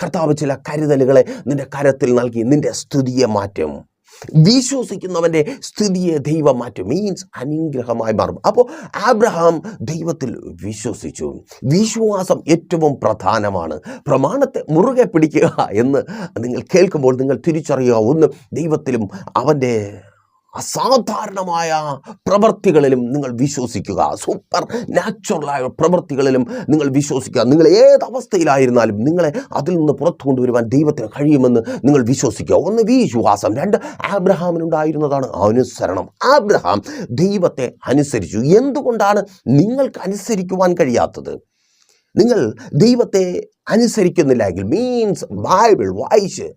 കർത്താവ് ചില കരുതലുകളെ നിന്റെ കരത്തിൽ നൽകി നിന്റെ സ്തുതിയെ മാറ്റും. വിശ്വസിക്കുന്നവന്റെ സ്ഥിതിയെ ദൈവം മാറ്റും. മീൻസ് അനുഗ്രഹമായി മാറും. അപ്പോൾ ആബ്രഹാം ദൈവത്തിൽ വിശ്വസിച്ചു. വിശ്വാസം ഏറ്റവും പ്രധാനമാണ്. പ്രമാണത്തെ മുറുകെ പിടിക്കുക എന്ന് നിങ്ങൾ കേൾക്കുമ്പോൾ നിങ്ങൾ തിരിച്ചറിയുക ഒന്ന് ദൈവത്തിലും അവന്റെ അസാധാരണമായ പ്രവൃത്തികളിലും നിങ്ങൾ വിശ്വസിക്കുക. സൂപ്പർ നാച്ചുറലായ പ്രവൃത്തികളിലും നിങ്ങൾ വിശ്വസിക്കുക. നിങ്ങൾ ഏത് അവസ്ഥയിലായിരുന്നാലും നിങ്ങളെ അതിൽ നിന്ന് പുറത്തു കൊണ്ടുവരുവാൻ ദൈവത്തിന് കഴിയുമെന്ന് നിങ്ങൾ വിശ്വസിക്കുക. ഒന്ന് വിശ്വാസം. രണ്ട് ആബ്രഹാമിനുണ്ടായിരുന്നതാണ് അനുസരണം. ആബ്രഹാം ദൈവത്തെ അനുസരിച്ചു. എന്തുകൊണ്ടാണ് നിങ്ങൾക്ക് അനുസരിക്കുവാൻ കഴിയാത്തത്? നിങ്ങൾ ദൈവത്തെ അനുസരിക്കുന്നില്ല എങ്കിൽ മീൻസ് ബൈബിൾ വായിച്ച്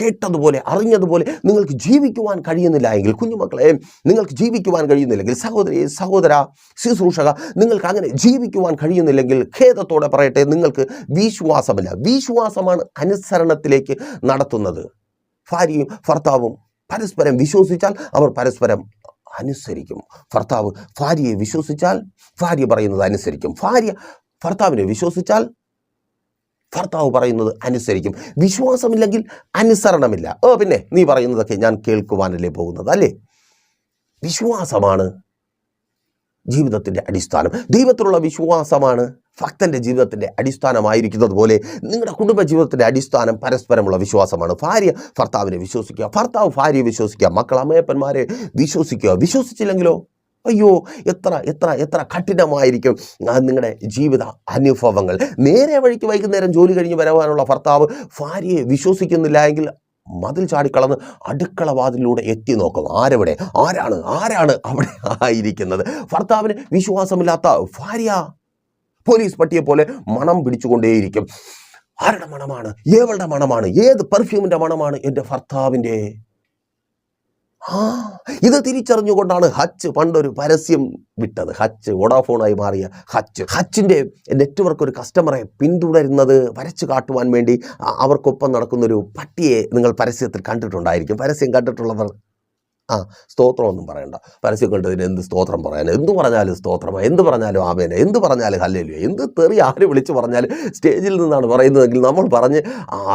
കേട്ടതുപോലെ അറിഞ്ഞതുപോലെ നിങ്ങൾക്ക് ജീവിക്കുവാൻ കഴിയുന്നില്ല എങ്കിൽ കുഞ്ഞുമക്കളെ നിങ്ങൾക്ക് ജീവിക്കുവാൻ കഴിയുന്നില്ലെങ്കിൽ സഹോദരി സഹോദര ശുശ്രൂഷക നിങ്ങൾക്ക് അങ്ങനെ ജീവിക്കുവാൻ കഴിയുന്നില്ലെങ്കിൽ ഖേദത്തോടെ പറയട്ടെ നിങ്ങൾക്ക് വിശ്വാസമില്ല. വിശ്വാസമാണ് അനുസരണത്തിലേക്ക് നടത്തുന്നത്. ഭാര്യയും ഭർത്താവും പരസ്പരം വിശ്വസിച്ചാൽ അവർ പരസ്പരം അനുസരിക്കും. ഭർത്താവ് ഭാര്യയെ വിശ്വസിച്ചാൽ ഭാര്യ പറയുന്നത് അനുസരിക്കും. ഭാര്യ ഭർത്താവിനെ വിശ്വസിച്ചാൽ ഭർത്താവ് പറയുന്നത് അനുസരിക്കും. വിശ്വാസമില്ലെങ്കിൽ അനുസരണമില്ല. ഓ പിന്നെ നീ പറയുന്നതൊക്കെ ഞാൻ കേൾക്കുവാനല്ലേ പോകുന്നത് അല്ലേ? വിശ്വാസമാണ് ജീവിതത്തിന്റെ അടിസ്ഥാനം. ദൈവത്തിലുള്ള വിശ്വാസമാണ് ഭക്തന്റെ ജീവിതത്തിന്റെ അടിസ്ഥാനമായിരിക്കുന്നത് പോലെ നിങ്ങളുടെ കുടുംബ ജീവിതത്തിന്റെ അടിസ്ഥാനം പരസ്പരമുള്ള വിശ്വാസമാണ്. ഭാര്യ ഭർത്താവിനെ വിശ്വസിക്കുക ഭർത്താവ് ഭാര്യയെ വിശ്വസിക്കുക മക്കൾ അമ്മയപ്പന്മാരെ വിശ്വസിക്കുക. വിശ്വസിച്ചില്ലെങ്കിലോ? അയ്യോ എത്ര എത്ര എത്ര കഠിനമായിരിക്കും. നിങ്ങളുടെ ജീവിത അനുഭവങ്ങൾ. നേരെ വഴിക്ക് വൈകുന്നേരം ജോലി കഴിഞ്ഞ് വരാനുള്ള ഭർത്താവ് ഭാര്യയെ വിശ്വസിക്കുന്നില്ല എങ്കിൽ മതിൽ ചാടിക്കളന്ന് അടുക്കള വാതിലൂടെ എത്തി നോക്കും. ആരെവിടെ? ആരാണ്? ആരാണ് അവിടെ ആയിരിക്കുന്നത്? ഭർത്താവിന് വിശ്വാസമില്ലാത്ത ഭാര്യ പോലീസ് പട്ടിയെ പോലെ മണം പിടിച്ചുകൊണ്ടേയിരിക്കും. ആരുടെ മണമാണ്? ഏവളുടെ മണമാണ്? ഏത് പെർഫ്യൂമിന്റെ മണമാണ്? എന്റെ ഭർത്താവിന്റെ ഇത് തിരിച്ചറിഞ്ഞുകൊണ്ടാണ് ഹച്ച് പണ്ടൊരു പരസ്യം വിട്ടത്. ഹച്ച് വോഡാഫോണായി മാറിയ ഹച്ച്. ഹച്ചിന്റെ നെറ്റ്വർക്ക് ഒരു കസ്റ്റമറെ പിന്തുടരുന്നത് വരച്ചു കാട്ടുവാൻ വേണ്ടി അവർക്കൊപ്പം നടക്കുന്നൊരു പട്ടിയെ നിങ്ങൾ പരസ്യത്തിൽ കണ്ടിട്ടുണ്ടായിരിക്കും. പരസ്യം കണ്ടിട്ടുള്ളവർ ആ സ്തോത്രമൊന്നും പറയണ്ട. പരസ്യം കണ്ടതിന് എന്ത് സ്തോത്രം പറയാൻ എന്ത് പറഞ്ഞാലും സ്തോത്രമാണ് എന്ത് പറഞ്ഞാലും ആമേന. എന്ത് പറഞ്ഞാലും ഹല്ലേലു എന്ത് തെറി ആര് വിളിച്ച് പറഞ്ഞാലും സ്റ്റേജിൽ നിന്നാണ് പറയുന്നതെങ്കിൽ നമ്മൾ പറഞ്ഞ്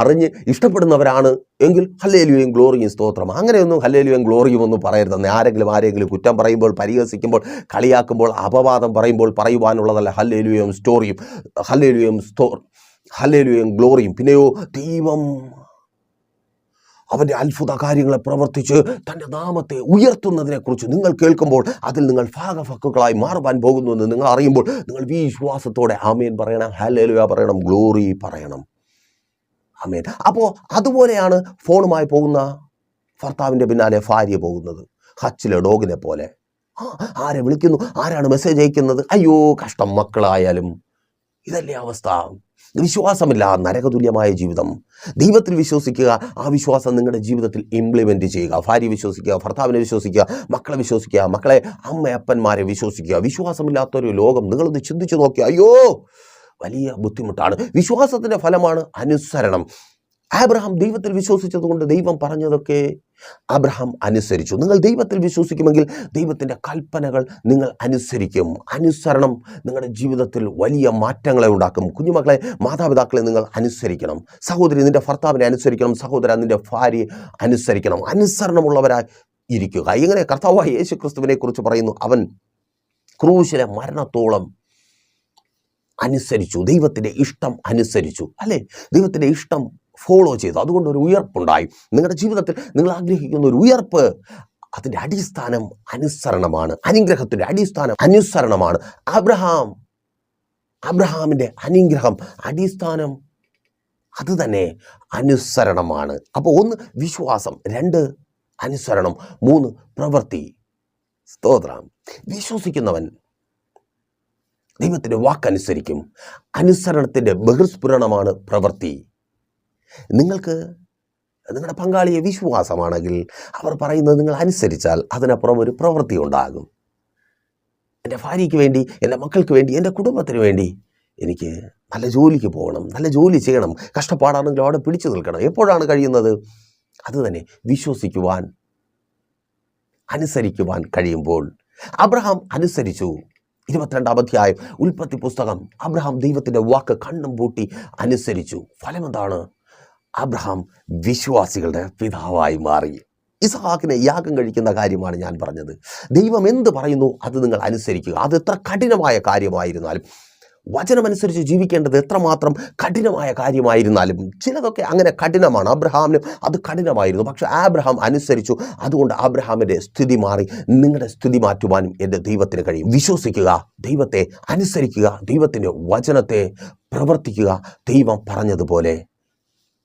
അറിഞ്ഞ് ഇഷ്ടപ്പെടുന്നവരാണ് എങ്കിൽ ഹല്ലേലുയും ഗ്ലോറിയും സ്തോത്രം. അങ്ങനെയൊന്നും ഹല്ലേലുയും ഗ്ലോറിയും ഒന്നും പറയരുതെന്ന് ആരെങ്കിലും ആരെങ്കിലും കുറ്റം പറയുമ്പോൾ പരിഹസിക്കുമ്പോൾ കളിയാക്കുമ്പോൾ അപവാദം പറയുമ്പോൾ പറയുവാനുള്ളതല്ല ഹല്ലേലുയും സ്റ്റോറിയും. ഹല്ലേലുയും സ്തോ ഹല്ലേലുയും ഗ്ലോറിയും. പിന്നെയോ ദൈവം അവന്റെ അത്ഭുത കാര്യങ്ങളെ പ്രവർത്തിച്ച് തന്റെ നാമത്തെ ഉയർത്തുന്നതിനെക്കുറിച്ച് നിങ്ങൾ കേൾക്കുമ്പോൾ അതിൽ നിങ്ങൾ ഭാഗഭക്കുകളായി മാറുവാൻ പോകുന്നുവെന്ന് നിങ്ങൾ അറിയുമ്പോൾ നിങ്ങൾ വിശ്വാസത്തോടെ ആമേൻ പറയണം ഹലലുവ പറയണം ഗ്ലോറി പറയണം. ആമേൻ. അപ്പോൾ അതുപോലെയാണ് ഫോണുമായി പോകുന്ന ഭർത്താവിന്റെ പിന്നാലെ ഭാര്യ പോകുന്നത് ഹച്ചിലെ ഡോഗിനെ പോലെ. ആരെ വിളിക്കുന്നു ആരാണ് മെസ്സേജ് അയക്കുന്നത്? അയ്യോ കഷ്ടം മക്കളായാലും. ഇതല്ലേ അവസ്ഥ. വിശ്വാസമില്ല നരകതുല്യമായ ജീവിതം. ദൈവത്തിൽ വിശ്വസിക്കുക ആ വിശ്വാസം നിങ്ങളുടെ ജീവിതത്തിൽ ഇംപ്ലിമെന്റ് ചെയ്യുക. ഭാര്യ വിശ്വസിക്കുക ഭർത്താവിനെ വിശ്വസിക്കുക മക്കളെ വിശ്വസിക്കുക മക്കളെ അമ്മയപ്പന്മാരെ വിശ്വസിക്കുക. വിശ്വാസമില്ലാത്തൊരു ലോകം നിങ്ങളൊന്ന് ചിന്തിച്ചു നോക്കിയ അയ്യോ വലിയ ബുദ്ധിമുട്ടാണ്. വിശ്വാസത്തിന്റെ ഫലമാണ് അനുസരണം. ആബ്രഹാം ദൈവത്തിൽ വിശ്വസിച്ചതുകൊണ്ട് ദൈവം പറഞ്ഞതൊക്കെ അബ്രഹാം അനുസരിച്ചു. നിങ്ങൾ ദൈവത്തിൽ വിശ്വസിക്കുമെങ്കിൽ ദൈവത്തിന്റെ കൽപ്പനകൾ നിങ്ങൾ അനുസരിക്കും. അനുസരണം നിങ്ങളുടെ ജീവിതത്തിൽ വലിയ മാറ്റങ്ങളെ ഉണ്ടാക്കും. കുഞ്ഞുമക്കളെ മാതാപിതാക്കളെ നിങ്ങൾ അനുസരിക്കണം. സഹോദരി നിന്റെ ഭർത്താവിനെ അനുസരിക്കണം. സഹോദര നിന്റെ ഭാര്യയെ അനുസരിക്കണം. അനുസരണമുള്ളവരായി ഇരിക്കുക. ഇങ്ങനെ കർത്താവായ യേശു ക്രിസ്തുവിനെ കുറിച്ച് പറയുന്നു. അവൻ ക്രൂശിലെ മരണത്തോളം അനുസരിച്ചു. ദൈവത്തിന്റെ ഇഷ്ടം അനുസരിച്ചു. അല്ലേ? ദൈവത്തിന്റെ ഇഷ്ടം ഫോളോ ചെയ്തു. അതുകൊണ്ട് ഒരു ഉയർപ്പുണ്ടായി. നിങ്ങളുടെ ജീവിതത്തിൽ നിങ്ങൾ ആഗ്രഹിക്കുന്ന ഒരു ഉയർപ്പ് അതിന്റെ അടിസ്ഥാനം അനുസരണമാണ്. അനുഗ്രഹത്തിന്റെ അടിസ്ഥാനം അനുസരണമാണ്. അബ്രഹാം അബ്രഹാമിന്റെ അനുഗ്രഹം അടിസ്ഥാനം അത് തന്നെ അനുസരണമാണ്. അപ്പോൾ ഒന്ന് വിശ്വാസം രണ്ട് അനുസരണം മൂന്ന് പ്രവൃത്തി. സ്തോത്രം. വിശ്വസിക്കുന്നവൻ ദൈവത്തിന്റെ വാക്കനുസരിക്കും. അനുസരണത്തിന്റെ ബഹിർസ്ഫുരണമാണ് പ്രവൃത്തി. നിങ്ങൾക്ക് നിങ്ങളുടെ പങ്കാളിയെ വിശ്വാസമാണെങ്കിൽ അവർ പറയുന്നത് നിങ്ങൾ അനുസരിച്ചാൽ അതിനപ്പുറം ഒരു പ്രവൃത്തി ഉണ്ടാകും. എന്റെ ഭാര്യയ്ക്ക് വേണ്ടി എന്റെ മക്കൾക്ക് വേണ്ടി എന്റെ കുടുംബത്തിന് വേണ്ടി എനിക്ക് നല്ല ജോലിക്ക് പോകണം നല്ല ജോലി ചെയ്യണം കഷ്ടപ്പാടാണെങ്കിൽ അവിടെ പിടിച്ചു നിൽക്കണം. എപ്പോഴാണ് കഴിയുന്നത്? അത് തന്നെ വിശ്വസിക്കുവാൻ അനുസരിക്കുവാൻ കഴിയുമ്പോൾ. അബ്രഹാം അനുസരിച്ചു. ഇരുപത്തിരണ്ടാം അധ്യായം ഉൽപ്പത്തി പുസ്തകം. അബ്രഹാം ദൈവത്തിന്റെ വാക്ക് കണ്ണും പൂട്ടി അനുസരിച്ചു. ഫലമെന്താണ്? അബ്രഹാം വിശ്വാസികളുടെ പിതാവായി മാറി. ഇസഹാക്കിനെ യാഗം കഴിക്കുന്ന കാര്യമാണ് ഞാൻ പറഞ്ഞത്. ദൈവം എന്ത് പറയുന്നു അത് നിങ്ങൾ അനുസരിക്കുക. അത് എത്ര കഠിനമായ കാര്യമായിരുന്നാലും വചനമനുസരിച്ച് ജീവിക്കേണ്ടത് എത്രമാത്രം കഠിനമായ കാര്യമായിരുന്നാലും ചിലതൊക്കെ അങ്ങനെ കഠിനമാണ്. അബ്രഹാമിന് അത് കഠിനമായിരുന്നു. പക്ഷേ ആബ്രഹാം അനുസരിച്ചു. അതുകൊണ്ട് ആബ്രഹാമിന്റെ സ്ഥിതി മാറി. നിങ്ങളുടെ സ്ഥിതി മാറ്റുവാനും എന്റെ ദൈവത്തിന് കഴിയും. വിശ്വസിക്കുക. ദൈവത്തെ അനുസരിക്കുക. ദൈവത്തിന്റെ വചനത്തെ പ്രവർത്തിക്കുക. ദൈവം പറഞ്ഞതുപോലെ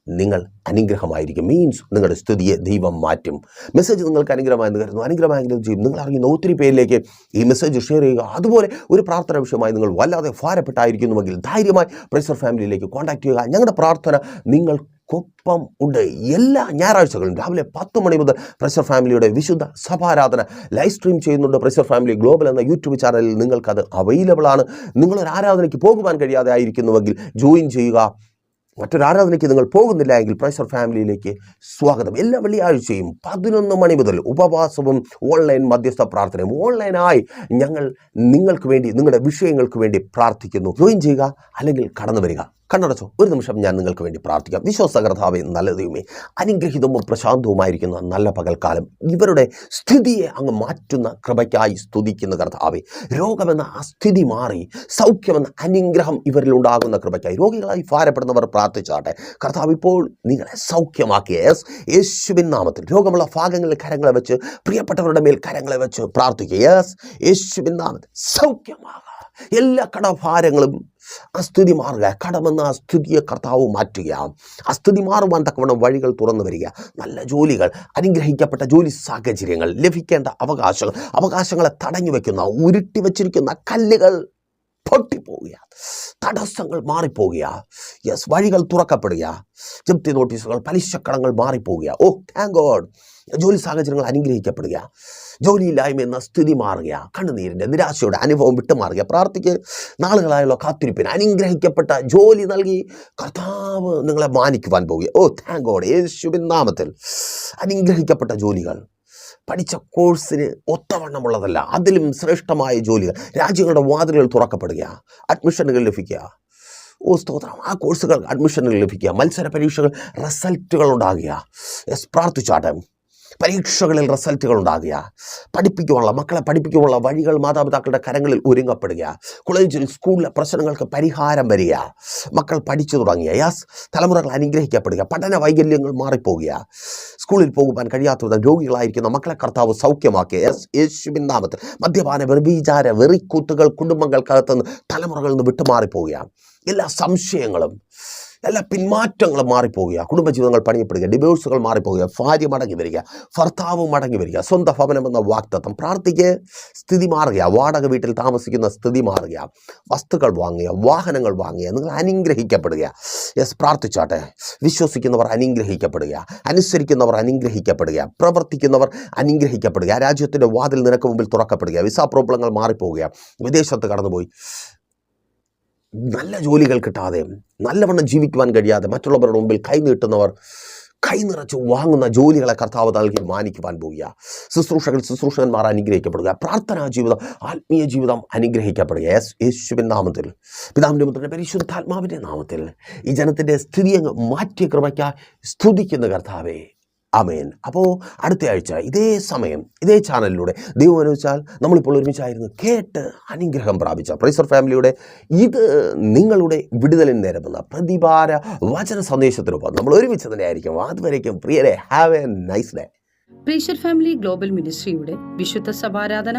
നിങ്ങൾ അനുഗ്രഹമായിരിക്കും. മീൻസ് നിങ്ങളുടെ സ്ഥിതിയെ ദൈവം മാറ്റും. മെസ്സേജ് നിങ്ങൾക്ക് അനുഗ്രഹമായെന്ന് കരുതുന്നു. അനുഗ്രഹമായെങ്കിലും ചെയ്യും. നിങ്ങൾ അറിയുന്ന ഒത്തിരി പേരിലേക്ക് ഈ മെസ്സേജ് ഷെയർ ചെയ്യുക. അതുപോലെ ഒരു പ്രാർത്ഥന വിഷയമായി നിങ്ങൾ വല്ലാതെ ഭാരപ്പെട്ടായിരിക്കുന്നുവെങ്കിൽ ധൈര്യമായി പ്രൈസർ ഫാമിലിയിലേക്ക് കോൺടാക്ട് ചെയ്യുക. ഞങ്ങളുടെ പ്രാർത്ഥന നിങ്ങൾ നിങ്ങൾക്കൊപ്പം ഉണ്ട്. എല്ലാ ഞായറാഴ്ചകളും രാവിലെ പത്ത് മണി മുതൽ പ്രഷർ ഫാമിലിയുടെ വിശുദ്ധ സഭാരാധന ലൈവ് സ്ട്രീം ചെയ്യുന്നുണ്ട്. പ്രഷർ ഫാമിലി ഗ്ലോബൽ എന്ന യൂട്യൂബ് ചാനലിൽ നിങ്ങൾക്കത് അവൈലബിൾ ആണ്. നിങ്ങളൊരു ആരാധനയ്ക്ക് പോകുവാൻ കഴിയാതെ ആയിരിക്കുന്നുവെങ്കിൽ ജോയിൻ ചെയ്യുക. മറ്റൊരു ആരാധനയ്ക്ക് നിങ്ങൾ പോകുന്നില്ല എങ്കിൽ പ്രൈസർ ഫാമിലിയിലേക്ക് സ്വാഗതം. എല്ലാ വെള്ളിയാഴ്ചയും പതിനൊന്ന് മണി മുതൽ ഉപവാസവും ഓൺലൈൻ മധ്യസ്ഥ പ്രാർത്ഥനയും ഓൺലൈനായി ഞങ്ങൾ നിങ്ങൾക്ക് വേണ്ടി നിങ്ങളുടെ വിഷയങ്ങൾക്ക് വേണ്ടി പ്രാർത്ഥിക്കുന്നു. ജോയിൻ ചെയ്യുക അല്ലെങ്കിൽ കടന്നു വരിക. കണ്ണടച്ചോ. ഒരു നിമിഷം ഞാൻ നിങ്ങൾക്ക് വേണ്ടി പ്രാർത്ഥിക്കാം. വിശ്വാസകർത്താവെ നല്ല ദൈവമേ അനുഗ്രഹിതവും പ്രശാന്തവുമായിരിക്കുന്ന നല്ല പകൽക്കാലം ഇവരുടെ സ്ഥിതിയെ അങ്ങ് മാറ്റുന്ന കൃപയ്ക്കായി സ്തുതിക്കുന്ന കർത്താവെ രോഗമെന്ന ആ സ്ഥിതി മാറി സൗഖ്യമെന്ന അനുഗ്രഹം ഇവരിലുണ്ടാകുന്ന കൃപയ്ക്കായി. രോഗികളായി ഭാരപ്പെടുന്നവർ പ്രാർത്ഥിച്ചാട്ടെ. കർത്താവ് ഇപ്പോൾ നിങ്ങളെ സൗഖ്യമാക്കിയ യെസ് യേശുവിൻ നാമത്തിൽ. രോഗമുള്ള ഭാഗങ്ങളിൽ കരങ്ങളെ വെച്ച് പ്രിയപ്പെട്ടവരുടെ മേൽ കരങ്ങളെ വെച്ച് പ്രാർത്ഥിക്കുക. യെസ് യേശുവിൻ നാമത്തിൽ. സൗഖ്യമാകുക എല്ലാ കടഭാരങ്ങളും അസ്ഥിതി മാറുക. കടമെന്ന സ്ഥിതിയെ കർത്താവ് മാറ്റുക. ആ സ്ഥിതി മാറുവാൻ തക്കവണ്ണം വഴികൾ തുറന്നു വരിക. നല്ല ജോലികൾ അനുഗ്രഹിക്കപ്പെട്ട ജോലി സാഹചര്യങ്ങൾ ലഭിക്കേണ്ട അവകാശങ്ങൾ അവകാശങ്ങളെ തടഞ്ഞു വയ്ക്കുന്ന ഉരുട്ടി വച്ചിരിക്കുന്ന കല്ലുകൾ പൊട്ടിപ്പോവുക. തടസ്സങ്ങൾ മാറിപ്പോവുക. യെസ് വഴികൾ തുറക്കപ്പെടുക. ജപ്തി നോട്ടീസുകൾ പലിശക്കടങ്ങൾ മാറിപ്പോവുക. ഓ താങ്ക് ഗോഡ് ജോലി സാഹചര്യങ്ങൾ അനുഗ്രഹിക്കപ്പെടുക. ജോലിയില്ലായ്മ എന്ന സ്ഥിതി മാറുക കണ്ണുനീരിന്റെ നിരാശയുടെ അനുഭവം വിട്ടുമാറുക പ്രാർത്ഥിക്ക് നാളുകളായുള്ള കാത്തിരിപ്പിന് അനുഗ്രഹിക്കപ്പെട്ട ജോലി നൽകി കർത്താവ് നിങ്ങളെ മാനിക്കുവാൻ പോവുക ഓ താങ്ക് ഗോഡ് യേശുവിൻ നാമത്തിൽ അനുഗ്രഹിക്കപ്പെട്ട ജോലികൾ. പഠിച്ച കോഴ്സിന് ഒത്തവണ്ണമുള്ളതല്ല അതിലും ശ്രേഷ്ഠമായ ജോലികൾ. രാജ്യങ്ങളുടെ വാതിലുകൾ തുറക്കപ്പെടുക അഡ്മിഷനുകൾ ലഭിക്കുക. ഓ സ്തോത്രം. ആ കോഴ്സുകൾ അഡ്മിഷനുകൾ ലഭിക്കുക. മത്സര പരീക്ഷകൾ റിസൾട്ടുകൾ ഉണ്ടാകുക. എസ് പ്രാർത്ഥിച്ചാട്ടെ പരീക്ഷകളിൽ റിസൾട്ടുകൾ ഉണ്ടാകുക പഠിപ്പിക്കുവാനുള്ള മക്കളെ പഠിപ്പിക്കുവാനുള്ള വഴികൾ മാതാപിതാക്കളുടെ കരങ്ങളിൽ ഒരുങ്ങപ്പെടുക. കോളേജിൽ സ്കൂളിലെ പ്രശ്നങ്ങൾക്ക് പരിഹാരം വരിക. മക്കൾ പഠിച്ചു തുടങ്ങിയ യാസ് തലമുറകൾ അനുഗ്രഹിക്കപ്പെടുക. പഠന വൈകല്യങ്ങൾ മാറിപ്പോകുക. സ്കൂളിൽ പോകുവാൻ കഴിയാത്തവിധം രോഗികളായിരിക്കുന്ന മക്കളെ കർത്താവ് സൗഖ്യമാക്കിയ യെസ് യേശുവിൻ നാമത്തിൽ. മദ്യപാന വെറുവിചാര വെറിക്കൂത്തുകൾ കുടുംബങ്ങൾക്കകത്തുനിന്ന് തലമുറകളിൽ നിന്ന് വിട്ടുമാറിപ്പോവുക എല്ലാ സംശയങ്ങളും എല്ലാ പിന്മാറ്റങ്ങളും മാറിപ്പോവുക. കുടുംബജീവിതങ്ങൾ പണിയപ്പെടുക. ഡിവോഴ്സുകൾ മാറിപ്പോവുക. ഭാര്യ മടങ്ങി വരിക. ഭർത്താവ് മടങ്ങി വരിക. സ്വന്തം ഭവനം എന്ന വാക്തത്വം പ്രാർത്ഥിക്ക്. സ്ഥിതി മാറുക. വാടക വീട്ടിൽ താമസിക്കുന്ന സ്ഥിതി മാറുക. വസ്തുക്കൾ വാങ്ങുക. വാഹനങ്ങൾ വാങ്ങുക. നിങ്ങൾ അനുഗ്രഹിക്കപ്പെടുക. യെസ് പ്രാർത്ഥിച്ചാട്ടെ. വിശ്വസിക്കുന്നവർ അനുഗ്രഹിക്കപ്പെടുക. അനുസരിക്കുന്നവർ അനുഗ്രഹിക്കപ്പെടുക. പ്രവർത്തിക്കുന്നവർ അനുഗ്രഹിക്കപ്പെടുക. രാജ്യത്തിന്റെ വാതിൽ നിനക്ക് മുമ്പിൽ തുറക്കപ്പെടുക. വിസ പ്രോബ്ലങ്ങൾ മാറിപ്പോവുക. വിദേശത്ത് കടന്നുപോയി. നല്ല ജോലികൾ കിട്ടാതെ നല്ലവണ്ണം ജീവിക്കുവാൻ കഴിയാതെ മറ്റുള്ളവരുടെ മുമ്പിൽ കൈനീട്ടുന്നവർ കൈ നിറച്ച് വാങ്ങുന്ന ജോലികളെ കർത്താവ് നൽകി മാനിക്കുവാൻ പോവുക. ശുശ്രൂഷകൾ ശുശ്രൂഷകന്മാർ അനുഗ്രഹിക്കപ്പെടുക. പ്രാർത്ഥനാ ജീവിതം ആത്മീയ ജീവിതം അനുഗ്രഹിക്കപ്പെടുക. യേശുവിൻ നാമത്തിൽ. പിതാവിന്റെ പുത്രന്റെ പരിശുദ്ധാത്മാവിന്റെ നാമത്തിൽ. ഈ ജനത്തിന്റെ സ്ഥിതി അങ്ങ് മാറ്റിയ കൃപയ്ക്കായി സ്തുതിക്കുന്ന കർത്താവേ. അമേൻ അപ്പോൾ അടുത്ത ആഴ്ച ഇതേ സമയം ഇതേ ചാനലിലൂടെ ദൈവം അനുവദിച്ചാൽ നമ്മളിപ്പോൾ ഒരുമിച്ചായിരുന്നു കേട്ട് അനുഗ്രഹം പ്രാപിച്ച. പ്രൈസർ ഫാമിലിയുടെ ഇത് നിങ്ങളുടെ വിടുതലിന് നേരമെന്ന പ്രതിഭാര വചന സന്ദേശത്തിനൊപ്പം നമ്മൾ ഒരുമിച്ച് തന്നെ ആയിരിക്കും. അതുവരേക്കും പ്രിയരെ have a nice day pressure family global മിനിസ്ട്രിയുടെ വിശുദ്ധ സഭാരാധന.